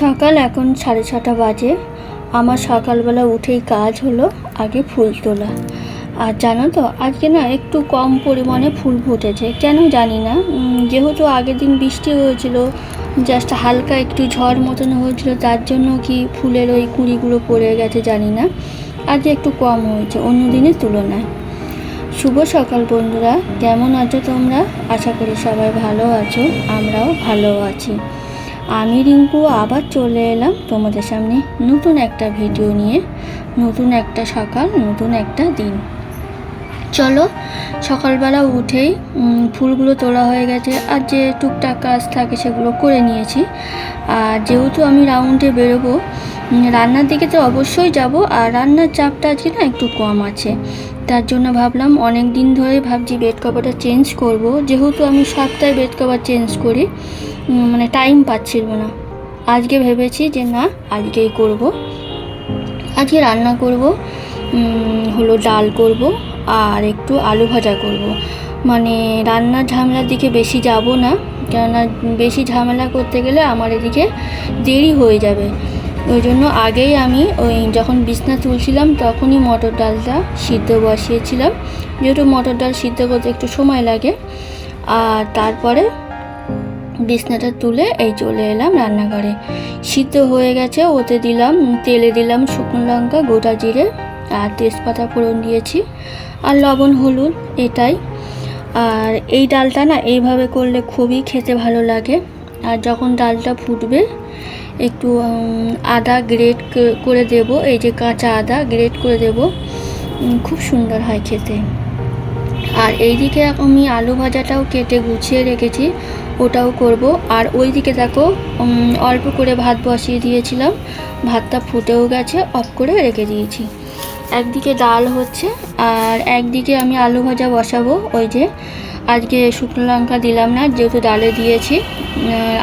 সকাল এখন সাড়ে ছটা বাজে। আমার সকালবেলা উঠেই কাজ হলো, আগে ফুল তোলা। আর জানো তো, আজকে না একটু কম পরিমাণে ফুল ফুটেছে। কেন জানি না যেহেতু আগের দিন বৃষ্টি হয়েছিল জাস্ট হালকা একটু ঝড় মতন হয়েছিল, তার জন্য কি ফুলের ওই কুঁড়িগুলো পড়ে গেছে জানি না। আজকে একটু কম হয়েছে, অন্য দিনের তুলনায়। শুভ সকাল বন্ধুরা, কেমন আছো তোমরা? আশা করি সবাই ভালো আছো, আমরাও ভালো আছি। আমি রিঙ্কু আবার চলে এলাম তোমাদের সামনে নতুন একটা ভিডিও নিয়ে, নতুন একটা সকাল, নতুন একটা দিন। চলো, সকালবেলা উঠেই ফুলগুলো তোলা হয়ে গেছে আর যে টুকটাক কাজ থাকে সেগুলো করে নিয়েছি। আর যেহেতু আমি রাউন্ডে বেরোবো রান্নার দিকে তো অবশ্যই যাব, আর রান্নার চাপটা আজকে না একটু কম আছে। তার জন্য ভাবলাম অনেক দিন ধরে ভাবছি বেড কভারটা চেঞ্জ করব। যেহেতু আমি সপ্তাহে বেড কভার চেঞ্জ করি মানে টাইম পাচ্ছিল না। আজকে ভেবেছি যে না, আজকেই করব। আজকে রান্না করব হলো ডাল করব, আর একটু আলু ভাজা করব। মানে রান্নার ঝামেলার দিকে বেশি যাব না, কেননা বেশি ঝামেলা করতে গেলে আমার এদিকে দেরি হয়ে যাবে। ওই জন্য আগেই আমি ওই যখন বিছনা তুলছিলাম তখনই মটর ডালটা সিদ্ধ বসিয়েছিলাম। যেহেতু মটর ডাল সিদ্ধ করতে একটু সময় লাগে, আর তারপরে বিছনাটা তুলে এই চলে এলাম রান্নাঘরে। সিদ্ধ হয়ে গেছে, ওতে দিলাম, তেলে দিলাম শুকনো লঙ্কা, গোটা জিরে আর তেজপাতা ফোড়ন দিয়েছি আর লবণ, হলুদ, এটাই। আর এই ডালটা না এইভাবে করলে খুবই খেতে ভালো লাগে। আর যখন ডালটা ফুটবে একটু আদা গ্রেট করে দেব। এই যে কাঁচা আদা গ্রেট করে দেব। খুব সুন্দর হয় খেতে। আর এইদিকে আমি আলু ভাজাটাও কেটে গুছিয়ে রেখেছি। ওটাও করব। আর ওই দিকে দেখো অল্প করে ভাত বসিয়ে দিয়েছিলাম। ভাতটা ফুটেও গেছে, অফ করে রেখে দিয়েছি। একদিকে ডাল হচ্ছে, আর একদিকে আমি আলু ভাজা বসাবো। ওই যে আজকে শুকনো লঙ্কা দিলাম না, যেহেতু ডালে দিয়েছি।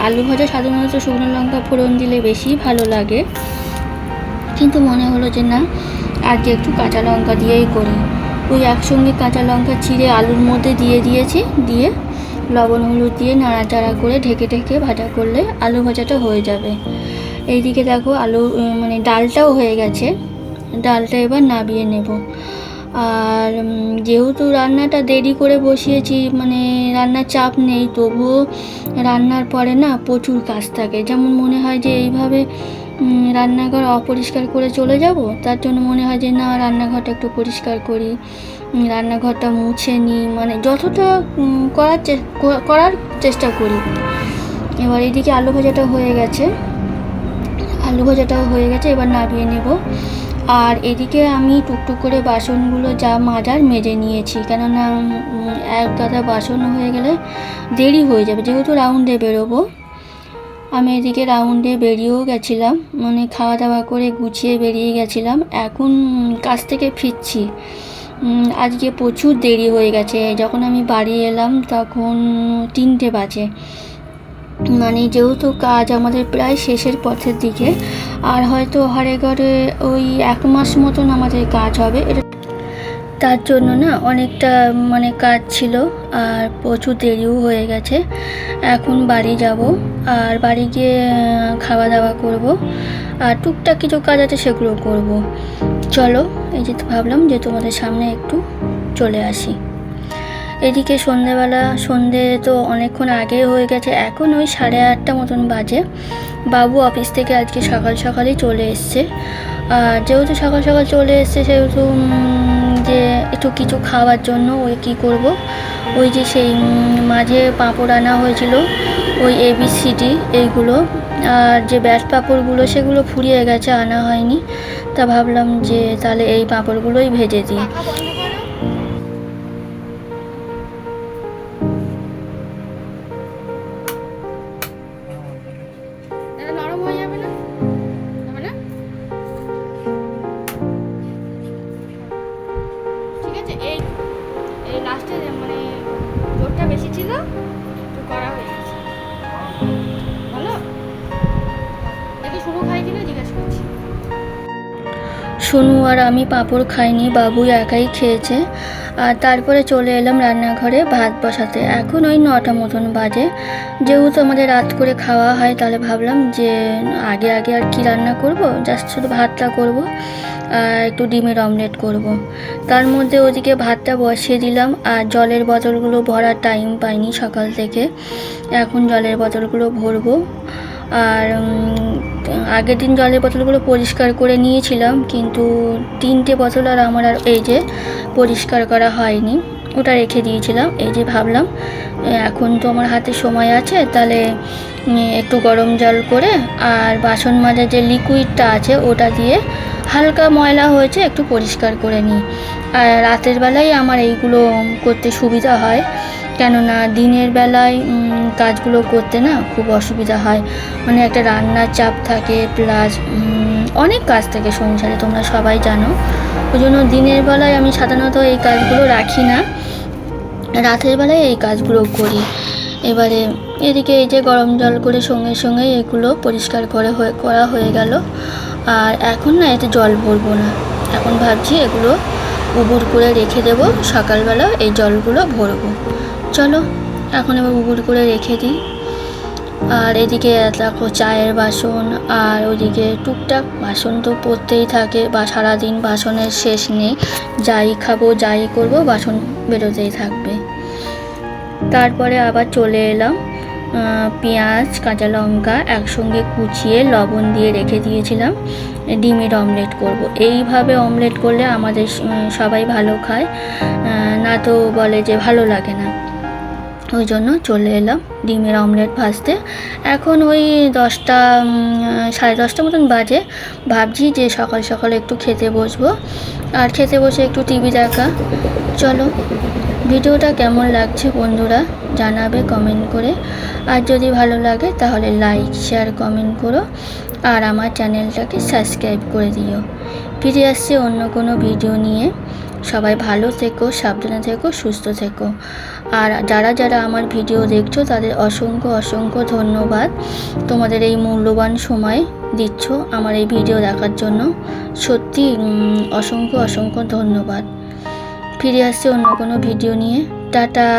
আলু ভাজা সাধারণত শুকনো লঙ্কা ফোড়ন দিলে বেশি ভালো লাগে। কিন্তু মনে হলো যে না, আজকে একটু কাঁচা লঙ্কা দিয়েই করি। ওই একসঙ্গে কাঁচা লঙ্কা চিড়ে আলুর মধ্যে দিয়ে দিয়েছি, দিয়ে লবণ, হলুদ দিয়ে নাড়াচাড়া করে ঢেকে ঢেকে ভাজা করলে আলু ভাজাটা হয়ে যাবে। এইদিকে দেখো আলু মানে ডালটাও হয়ে গেছে। ডালটা এবার নাবিয়ে নেব। আর যেহেতু রান্নাটা দেরি করে বসিয়েছি মানে রান্নার চাপ নেই, তবুও রান্নার পরে না প্রচুর কাজ থাকে। যেমন মনে হয় যে এইভাবে রান্নাঘর অপরিষ্কার করে চলে যাব, তার জন্য মনে হয় যে না, রান্নাঘরটা একটু পরিষ্কার করি রান্নাঘরটা মুছে নিই মানে যতটা করার করার চেষ্টা করি। এবার এদিকে আলু ভাজাটা হয়ে গেছে। আলু ভাজাটাও হয়ে গেছে, এবার নামিয়ে নেব। আর এদিকে আমি টুকটুক করে বাসনগুলো যা মাজার মেজে নিয়েছি। কেননা এক গাদা বাসন হয়ে গেলে দেরি হয়ে যাবে। যেহেতু রাউন্ডে বেরোবো, আমি এদিকে রাউন্ডে বেরিয়েও গেছিলাম। মানে খাওয়া দাওয়া করে গুছিয়ে বেরিয়ে গেছিলাম। এখন কাজ থেকে ফিরছি। আজকে প্রচুর দেরি হয়ে গেছে। যখন আমি বাড়ি এলাম তখন তিনটে বাজে। মানে যেহেতু কাজ আমাদের প্রায় শেষের পথের দিকে, আর হয়তো হারে ঘরে ওই এক মাস মতন আমাদের কাজ হবে। এটা তার জন্য না অনেকটা মানে কাজ ছিল, আর প্রচুর দেরিও হয়ে গেছে। এখন বাড়ি যাব, আর বাড়ি গিয়ে খাওয়া দাওয়া করব, আর টুকটাক কিছু কাজ আছে সেগুলো করব। চলো, এই যে ভাবলাম যে তোমাদের সামনে একটু চলে আসি। এদিকে সন্ধেবেলা সন্ধে তো অনেকক্ষণ আগে হয়ে গেছে, এখন ওই সাড়ে আটটা মতন বাজে। বাবু অফিস থেকে আজকে সকাল সকালই চলে এসছে। আর যেহেতু সকাল সকাল চলে এসছে, সেহেতু যে একটু কিছু খাওয়ার জন্য ওই কি করব? ওই যে সেই মাঝে পাঁপড় আনা হয়েছিল, ওই এবিসিডি এইগুলো। আর যে ব্যাট পাঁপড়গুলো, সেগুলো ফুরিয়ে গেছে, আনা হয়নি। তা ভাবলাম যে তাহলে এই পাঁপড়গুলোই ভেজে দিই। সোনু আর আমি পাঁপড় খাইনি বাবু একাই খেয়েছে। আর তারপরে চলে এলাম রান্নাঘরে ভাত বসাতে। এখন ওই নটা মতন বাজে। যেহেতু আমাদের রাত করে খাওয়া হয়, তাহলে ভাবলাম যে আগে আগে আর কি রান্না করব? জাস্ট শুধু ভাতটা করব আর একটু ডিমের অমলেট করব। তার মধ্যে ওদিকে ভাতটা বসিয়ে দিলাম আর জলের বোতলগুলো ভরার টাইম পাইনি সকাল থেকে। এখন জলের বোতলগুলো ভরবো। আর আগের দিন জলের বোতলগুলো পরিষ্কার করে নিয়েছিলাম, কিন্তু তিনটে বোতল আর আমার আর এই যে পরিষ্কার করা হয়নি, ওটা রেখে দিয়েছিলাম। এই যে ভাবলাম এখন তো আমার হাতে সময় আছে, তাহলে একটু গরম জল করে আর বাসন মাজার যে লিকুইডটা আছে, ওটা দিয়ে হালকা ময়লা হয়েছে, একটু পরিষ্কার করে নিই। আর রাতের বেলায় আমার এইগুলো করতে সুবিধা হয়। কেননা দিনের বেলায় কাজগুলো করতে না খুব অসুবিধা হয়। মানে একটা রান্নার চাপ থাকে প্লাস অনেক কাজ থাকে সংসারে তোমরা সবাই জানো। ওই জন্য দিনের বেলায় আমি সাধারণত এই কাজগুলো রাখি না। রাতের বেলায় এই কাজগুলো করি। এবারে এদিকে এই যে গরম জল করে সঙ্গে সঙ্গে এগুলো পরিষ্কার করে করা হয়ে গেল। আর এখন না এতে জল ভরবো না। এখন ভাবছি এগুলো উবুর করে রেখে দেবো, সকালবেলা এই জলগুলো ভরবো। চলো, এখন এবার উবুর করে রেখে দিই। আর এদিকে দেখো চায়ের বাসন, আর ওদিকে টুকটাক বাসন তো পড়তেই থাকে বা সারাদিন বাসনের শেষ নেই। যাই খাব, যাই করব, বাসন বেরোতেই থাকবে। তারপরে আবার চলে এলাম। পেঁয়াজ, কাঁচা লঙ্কা একসঙ্গে কুচিয়ে লবণ দিয়ে রেখে দিয়েছিলাম। ডিমের অমলেট করব। এইভাবে অমলেট করলে আমাদের সবাই ভালো খায়। না তো বলে যে ভালো লাগে না। ওই জন্য চলে এলাম। ডিমের অমলেট ভাজতে। এখন ওই দশটা সাড়ে দশটা মতন বাজে। ভাবছি যে সকাল সকাল একটু খেতে বসবো। আর খেতে বসে একটু টিভি দেখা। চলো, ভিডিওটা কেমন লাগছে বন্ধুরা জানাবে কমেন্ট করে। আর যদি ভালো লাগে তাহলে লাইক শেয়ার কমেন্ট করো। আর আমার চ্যানেলটাকে সাবস্ক্রাইব করে দিও। ফিরে আসছে অন্য কোনো ভিডিও নিয়ে। সবাই ভালো থেকো, সাবধানে থেকো, সুস্থ থেকো। আর যারা যারা আমার ভিডিও দেখছ, তাদের অসংখ্য অসংখ্য ধন্যবাদ। তোমাদের এই মূল্যবান সময় দিচ্ছ আমার এই ভিডিও দেখার জন্য। সত্যি অসংখ্য অসংখ্য ধন্যবাদ। ফিরে আসছে অন্য কোনো ভিডিও নিয়ে। টাটা!